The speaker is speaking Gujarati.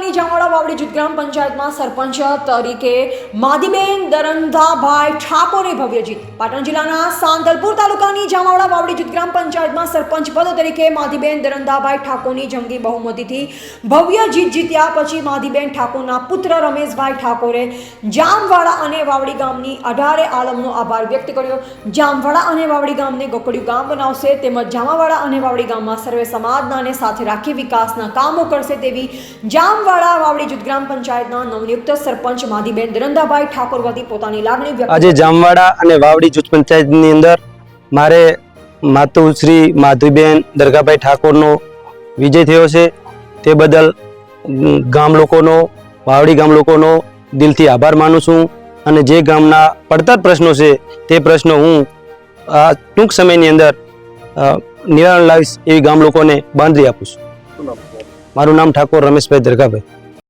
તાલુકાની જામવાડા વાવડી જૂથ પંચાયતમાં સરપંચ તરીકે માદીબેન દરંધાભાઈ ઠાકોરે ભવ્ય પાટણ જિલ્લાના સાંતલપુર તાલુકાની જામાવડા વાવડી જૂથ પંચાયતમાં સરપંચ પદ તરીકે માધીબેન દરંધાભાઈ ઠાકોરની જંગી બહુમતીથી ભવ્ય જીત જીત્યા. પછી માધીબેન ઠાકોરના પુત્ર રમેશભાઈ ઠાકોરે જામવાડા અને વાવડી ગામની અઢારે આલમનો આભાર વ્યક્ત કર્યો. જામવાડા અને વાવડી ગામને ગોકળિયું ગામ બનાવશે, તેમજ જામાવાડા અને વાવડી ગામમાં સર્વે સમાજનાને સાથે રાખી વિકાસના કામો કરશે તેવી જામવાડા વાવડી જૂથ ગ્રામ પંચાયતના નવનિયુક્ત સરપંચ માધીબેન દરંદાભાઈ ઠાકોર વતી પોતાની લાગણી વ્યક્ત આજે જામવાડા અને વાવડી જૂથ પંચાયતની અંદર મારે માતુશ્રી માધુબેન દરગાભાઈ ઠાકોરનો વિજય થયો છે. તે બદલ ગામ લોકોનો વાવડી ગામ લોકોનો દિલથી આભાર માનું છું અને જે ગામના પડતર પ્રશ્નો છે તે પ્રશ્નો હું આ ટૂંક સમયની અંદર નિવારણ લાવીશ એવી ગામ લોકોને બાંધરી આપું છું. મારું નામ ઠાકોર રમેશભાઈ દરગાભાઈ.